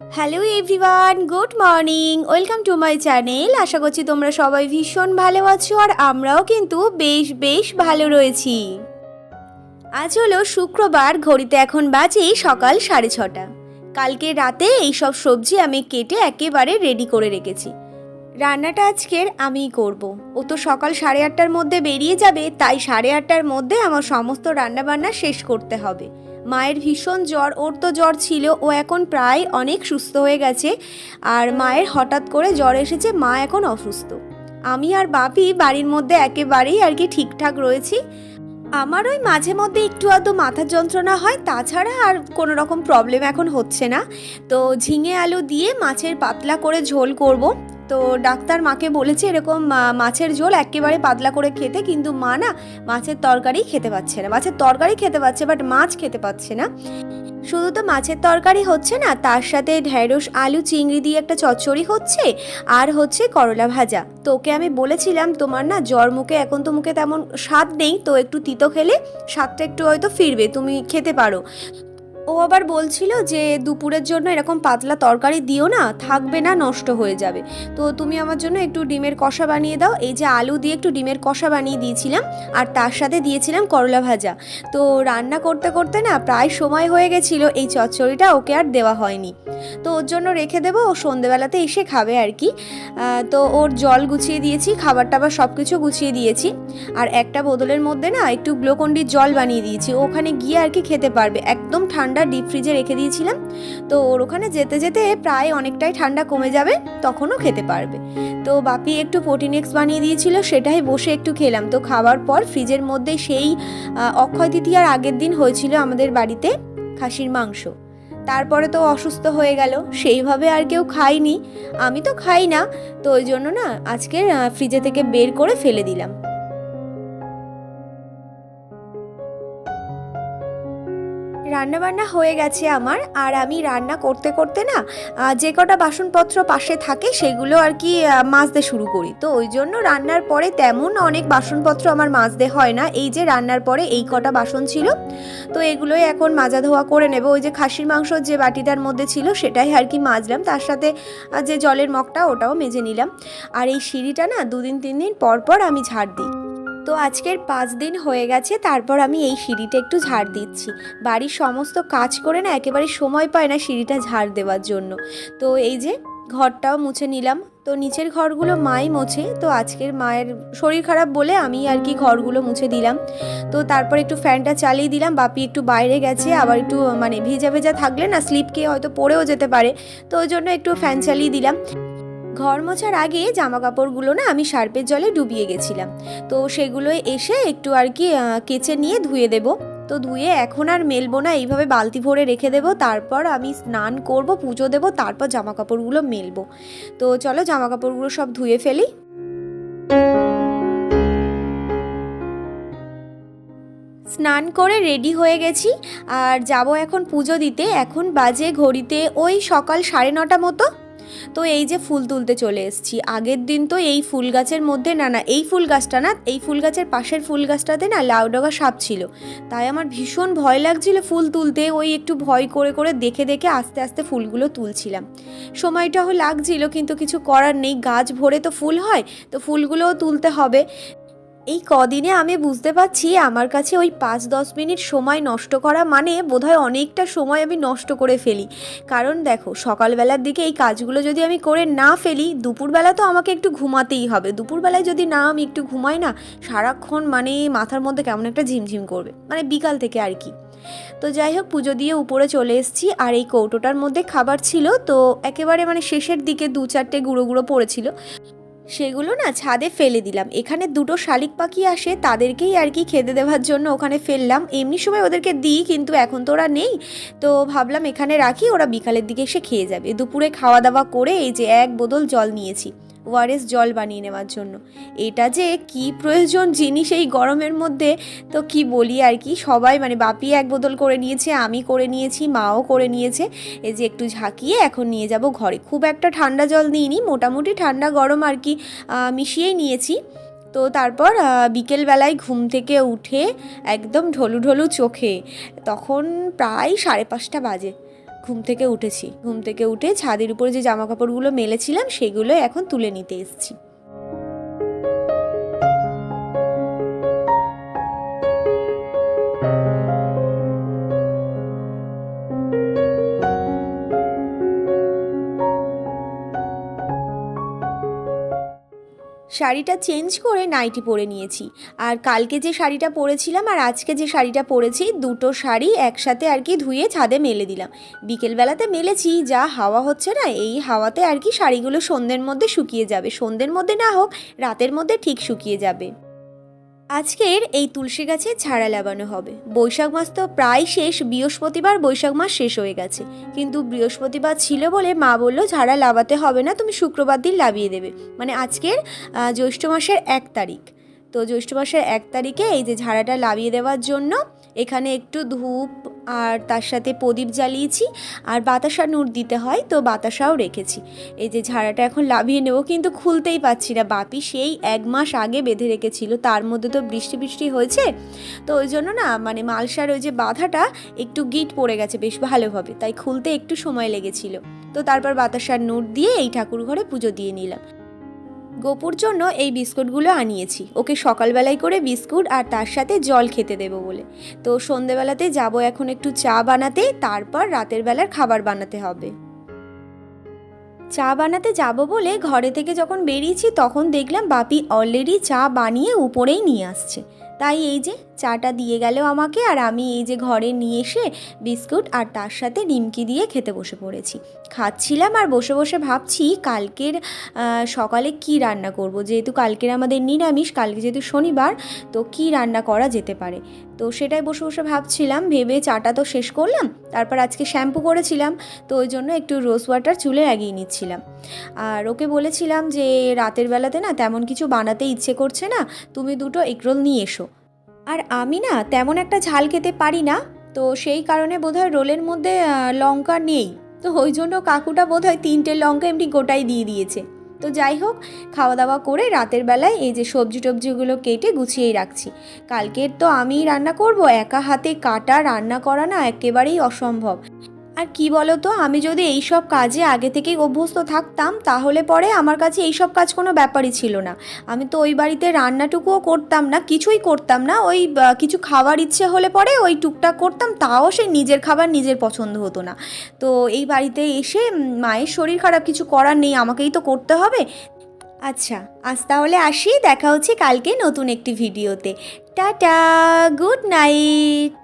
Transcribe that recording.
Hello everyone good morning welcome to my channel আশা করছি তোমরা সবাই ভীষণ ভালো আছো আর আমরাও কিন্তু বেশ বেশ ভালো রয়েছি। আজ হলো শুক্রবার, ঘড়িতে এখন বাজে সকাল সাড়ে ছটা। কালকে রাতে এই সব সবজি আমি কেটে একেবারে রেডি করে রেখেছি। রান্নাটা আজকের আমিই করব। ও তো সকাল সাড়ে আটটার মধ্যে বেরিয়ে যাবে, তাই সাড়ে আটটার মধ্যে আমার সমস্ত রান্নাবান্না শেষ করতে হবে। মায়ের ভীষণ জ্বর, ওর তো জ্বর ছিল, ও এখন প্রায় অনেক সুস্থ হয়ে গেছে। আর মায়ের হঠাৎ করে জ্বর এসেছে, মা এখন অসুস্থ। আমি আর বাপি বাড়ির মধ্যে একেবারেই আর কি ঠিকঠাক রয়েছি। আমার ওই মাঝে মধ্যে একটু আধটু মাথার যন্ত্রণা হয়, তাছাড়া আর কোনো রকম প্রবলেম এখন হচ্ছে না। তো ঝিঙে আলু দিয়ে মাছের পাতলা করে ঝোল করব। তো ডাক্তার মাকে বলেছে এরকম মাছের ঝোল একেবারে পাতলা করে খেতে, কিন্তু মা না মাছের তরকারি খেতে পাচ্ছে না। মাছের তরকারি খেতে পাচ্ছে বাট মাছ খেতে পাচ্ছে না। শুধু তো মাছের তরকারি হচ্ছে না, তার সাথে ঢ্যাঁড়স, আলু, চিংড়ি দিয়ে একটা চচ্চড়ি হচ্ছে, আর হচ্ছে করলা ভাজা। তো ওকে আমি বলেছিলাম, তোমার না জ্বর মুখে এখন তো মুখে তেমন স্বাদ নেই, তো একটু তিতো খেলে স্বাদটা একটু হয়তো ফিরবে, তুমি খেতে পারো। ও আবার বলছিল যে দুপুরের জন্য এরকম পাতলা তরকারি দিও না, থাকবে না, নষ্ট হয়ে যাবে। তো তুমি আমার জন্য একটু ডিমের কষা বানিয়ে দাও। এই যে আলু দিয়ে একটু ডিমের কষা বানিয়ে দিয়েছিলাম, আর তার সাথে দিয়েছিলাম করলা ভাজা। তো রান্না করতে করতে না প্রায় সময় হয়ে গেছিল, এই চচ্চড়িটা ওকে আর দেওয়া হয়নি। তো ওর জন্য রেখে দেবো, ও সন্ধেবেলাতে এসে খাবে আর কি। তো ওর জল গুছিয়ে দিয়েছি, খাবার টাবার সব কিছু গুছিয়ে দিয়েছি। আর একটা বোতলের মধ্যে না একটু গ্লোকন্ডির জল বানিয়ে দিয়েছি। ওখানে গিয়ে আর কি খেতে পারবে, একদম ঠান্ডা ডিপ ফ্রিজে রেখে দিয়েছিলাম। তো ওর ওখানে যেতে যেতে প্রায় অনেকটাই ঠান্ডা কমে যাবে, তখনও খেতে পারবে। তো বাপি একটু প্রোটিনেক্স বানিয়ে দিয়েছিল, সেটাই বসে একটু খেলাম। তো খাওয়ার পর ফ্রিজের মধ্যে সেই অক্ষয় তৃতীয়ার আগের দিন হয়েছিল আমাদের বাড়িতে খাসির মাংস। তারপরে তো অসুস্থ হয়ে গেল, সেইভাবে আর কেউ খায়নি। আমি তো খাই না, তো ওই জন্য না আজকে ফ্রিজে থেকে বের করে ফেলে দিলাম। রান্না বান্না হয়ে গেছে আমার, আর আমি রান্না করতে করতে না যে কটা বাসনপত্র পাশে থাকে সেগুলো আর কি মাজতে শুরু করি। তো ওই জন্য রান্নার পরে তেমন অনেক বাসনপত্র আমার মাজতে হয় না। এই যে রান্নার পরে এই কটা বাসন ছিল, তো এগুলোই এখন মাজা ধোয়া করে নেব। ওই যে খাসির মাংস যে বাটিটার মধ্যে ছিল সেটাই আর কি মাজলাম। তার সাথে যে জলের মগটা ওটাও মেজে নিলাম। আর এই সিঁড়িটা না দুদিন তিন দিন পর পর আমি ঝাড় দিই। তো আজকের পাঁচ দিন হয়ে গেছে, তারপর আমি এই সিঁড়িটা একটু ঝাড় দিচ্ছি। বাড়ির সমস্ত কাজ করে না একেবারে সময় পায় না সিঁড়িটা ঝাড় দেওয়ার জন্য। তো এই যে ঘরটাও মুছে নিলাম। তো নিচের ঘরগুলো মাই মোছে, তো আজকের মায়ের শরীর খারাপ বলে আমি আর কি ঘরগুলো মুছে দিলাম। তো তারপর একটু ফ্যানটা চালিয়ে দিলাম, বাপি একটু বাইরে গেছে, আবার একটু মানে ভেজা ভেজা থাকলে না স্লিপ খেয়ে হয়তো পড়েও যেতে পারে। তো ওই জন্য একটু ফ্যান চালিয়ে দিলাম। ঘর মোছার আগে জামা কাপড়গুলো না আমি সার্পের জলে ডুবিয়ে গেছিলাম। তো সেগুলো এসে একটু আর কি কেচে নিয়ে ধুয়ে দেব। তো ধুয়ে এখন আর মেলবো না, এইভাবে বালতি ভরে রেখে দেবো। তারপর আমি স্নান করব, পুজো দেবো, তারপর জামা কাপড়গুলো মেলবো। তো চলো জামা কাপড়গুলো সব ধুয়ে ফেলি। স্নান করে রেডি হয়ে গেছি। আর যাব এখন পুজো দিতে। এখন বাজে ঘড়িতে ওই সকাল সাড়ে নটা মতো। তো এই যে ফুল তুলতে চলে এসেছি। আগের দিন তো এই ফুল গাছের মধ্যে, না না, এই ফুল গাছটা না, এই ফুল গাছের পাশের ফুল গাছটাতে না লাউডগা সাপ ছিল। তাই আমার ভীষণ ভয় লাগছিল ফুল তুলতে, ওই একটু ভয় করে করে দেখে দেখে আস্তে আস্তে ফুলগুলো তুলছিলাম। সময়টাও লাগছিল, কিন্তু কিছু করার নেই। গাছ ভরে তো ফুল হয়, তো ফুলগুলোও তুলতে হবে। এই কদিনে আমি বুঝতে পারছি আমার কাছে ওই পাঁচ দশ মিনিট সময় নষ্ট করা মানে বোধহয় অনেকটা সময় আমি নষ্ট করে ফেলি। কারণ দেখো, সকালবেলার দিকে এই কাজগুলো যদি আমি করে না ফেলি, দুপুরবেলা তো আমাকে একটু ঘুমাতেই হবে। দুপুরবেলায় যদি না আমি একটু ঘুমাই না, সারাক্ষণ মানে মাথার মধ্যে কেমন একটা ঝিমঝিম করবে। মানে বিকাল থেকে আর কি। তো যাই হোক, পুজো দিয়ে উপরে চলে এসেছি আর এই কৌটোটার মধ্যে খাবার ছিল। তো একেবারে মানে শেষের দিকে দু চারটে গুঁড়ো গুঁড়ো পড়েছিল। সেগুলো না ছাদে ফেলে দিলাম। এখানে দুটো শালিক পাখি আসে, তাদেরকেই আর কি খেতে দেওয়ার জন্য ওখানে ফেললাম। এমনি সময় ওদেরকে দিই, কিন্তু এখন তো ওরা নেই। তো ভাবলাম এখানে রাখি, ওরা বিকালের দিকে এসে খেয়ে যাবে। দুপুরে খাওয়া দাওয়া করে এই যে এক বোতল জল নিয়েছি। ওআরএস জল বানিয়ে নেওয়ার জন্য। এটা যে কি প্রয়োজন জিনিস এই গরমের মধ্যে, তো কি বলি আর কি? সবাই মানে বাপি এক বোতল করে নিয়েছে, আমি করে নিয়েছি, মাও করে নিয়েছে। এই যে একটু ঝাঁকিয়ে এখন নিয়ে যাব ঘরে। খুব একটা ঠান্ডা জল নিইনি মোটামুটি ঠান্ডা গরম আর কি মিশিয়েই নিয়েছি। তো তারপর বিকেলবেলায় ঘুম থেকে উঠে একদম ঢলু ঢলু চোখে, তখন প্রায় সাড়ে পাঁচটা বাজে। ঘুম থেকে উঠেছি। ঘুম থেকে উঠে ছাদের উপরে যে জামা কাপড়গুলো মেলেছিলাম সেগুলো এখন তুলে নিতে এসেছি। শাড়িটা চেঞ্জ করে নাইটি পরে নিয়েছি। আর কালকে যে শাড়িটা পরেছিলাম আর আজকে যে শাড়িটা পরেছি, দুটো শাড়ি একসাথে আর কি ধুয়ে ছাদে মেলে দিলাম। বিকেলবেলাতে মেলেছি, যা হাওয়া হচ্ছে না, এই হাওয়াতে আর কি শাড়িগুলো সন্ধ্যের মধ্যে শুকিয়ে যাবে। সন্ধ্যের মধ্যে না হোক, রাতের মধ্যে ঠিক শুকিয়ে যাবে। আজকের এই তুলসী গাছে ঝাড়া লাগানো হবে। বৈশাখ মাস তো প্রায় শেষ, বৃহস্পতিবার বৈশাখ মাস শেষ হয়ে গেছে। কিন্তু বৃহস্পতিবার ছিল বলে মা বলল ঝাড়া লাভাতে হবে না, তুমি শুক্রবার দিন লাভিয়ে দেবে। মানে আজকের জ্যৈষ্ঠ মাসের এক তারিখ। তো জ্যৈষ্ঠ মাসের এক তারিখে এই যে ঝাড়াটা লাভিয়ে দেওয়ার জন্য এখানে একটু ধূপ আর তার সাথে প্রদীপ জ্বালিয়েছি আর বাতাসা নূর দিতে হয়, তো বাতাসাও রেখেছি। এই যে ঝাড়াটা এখন লাভিয়ে নেব, কিন্তু খুলতেই পাচ্ছি না। বাপি সেই এক মাস আগে বেঁধে রেখেছিল, তার মধ্যে তো বৃষ্টি বৃষ্টি হয়েছে। তো ওই জন্য না মানে মালসার ওই যে বাধাটা একটু গিট পড়ে গেছে বেশ ভালোভাবে, তাই খুলতে একটু সময় লেগেছিল। তো তারপর বাতাসার নূর দিয়ে এই ঠাকুর ঘরে পুজো দিয়ে নিলাম। গোপুর জন্য এই বিস্কুটগুলো আনিয়েছি। ওকে সকালবেলায় করে বিস্কুট আর তার সাথে জল খেতে দেব বলে। তো সন্ধেবেলাতে যাব এখন একটু চা বানাতে, তারপর রাতের বেলার খাবার বানাতে হবে। চা বানাতে যাব বলে ঘরে থেকে যখন বেরিয়েছি, তখন দেখলাম বাপি অলরেডি চা বানিয়ে উপরেই নিয়ে আসছে। তাই এই যে চাটা দিয়ে গেল আমাকে আর আমি এই যে ঘরে নিয়ে এসে বিস্কুট আর তার সাথে নিমকি দিয়ে খেতে বসে পড়েছি। খাচ্ছিলাম আর বসে বসে ভাবছি কালকের সকালে কি রান্না করব? যেহেতু কালকের আমাদের নিরামিষ, কালকে যেহেতু শনিবার, তো কি রান্না করা যেতে পারে? তো সেটাই বসে বসে ভাবছিলাম, ভেবে চাটা তো শেষ করলাম, তারপর আজকে শ্যাম্পু করেছিলাম, তো ওই জন্য একটু রোজ ওয়াটার চুলে লাগিয়ে নিচ্ছিলাম। আর ওকে বলেছিলাম যে, রাতের বেলাতে না তেমন কিছু বানাতে ইচ্ছে করছে না, তুমি দুটো এগরোল নিয়ে এসো। আর আমি না তেমন একটা ঝাল খেতে পারি না, তো সেই কারণে বোধহয় রোলের মধ্যে লঙ্কা নেই। তো ওই জন্য কাকুটা বোধহয় তিনটে লঙ্কা এমনি গোটাই দিয়ে দিয়েছে। তো যাই হোক খাওয়া দাওয়া করে রাতের বেলায় এই যে সবজি টবজিগুলো কেটে গুছিয়েই রাখছি। কালকের তো আমিই রান্না করব, একা হাতে কাটা রান্না করা না একেবারেই অসম্ভব। আর কি বলো তো আমি যদি এই সব কাজে আগে থেকেই অভ্যস্ত থাকতাম, তাহলে পরে আমার কাছে এই সব কাজ কোনো ব্যাপারই ছিল না। আমি তো ওই বাড়িতে রান্নাটুকুও করতাম না, কিছুই করতাম না। ওই কিছু খাবার ইচ্ছে হলে পরে ওই টুকটাক করতাম, তাও সেই নিজের খাবার নিজের পছন্দ হতো না। তো এই বাড়িতে এসে মায়ের শরীর খারাপ কিছু করার নেই, আমাকেই তো করতে হবে। আচ্ছা আজ তাহলে আসি, দেখা হচ্ছে কালকে নতুন একটি ভিডিওতে। Tata, good night!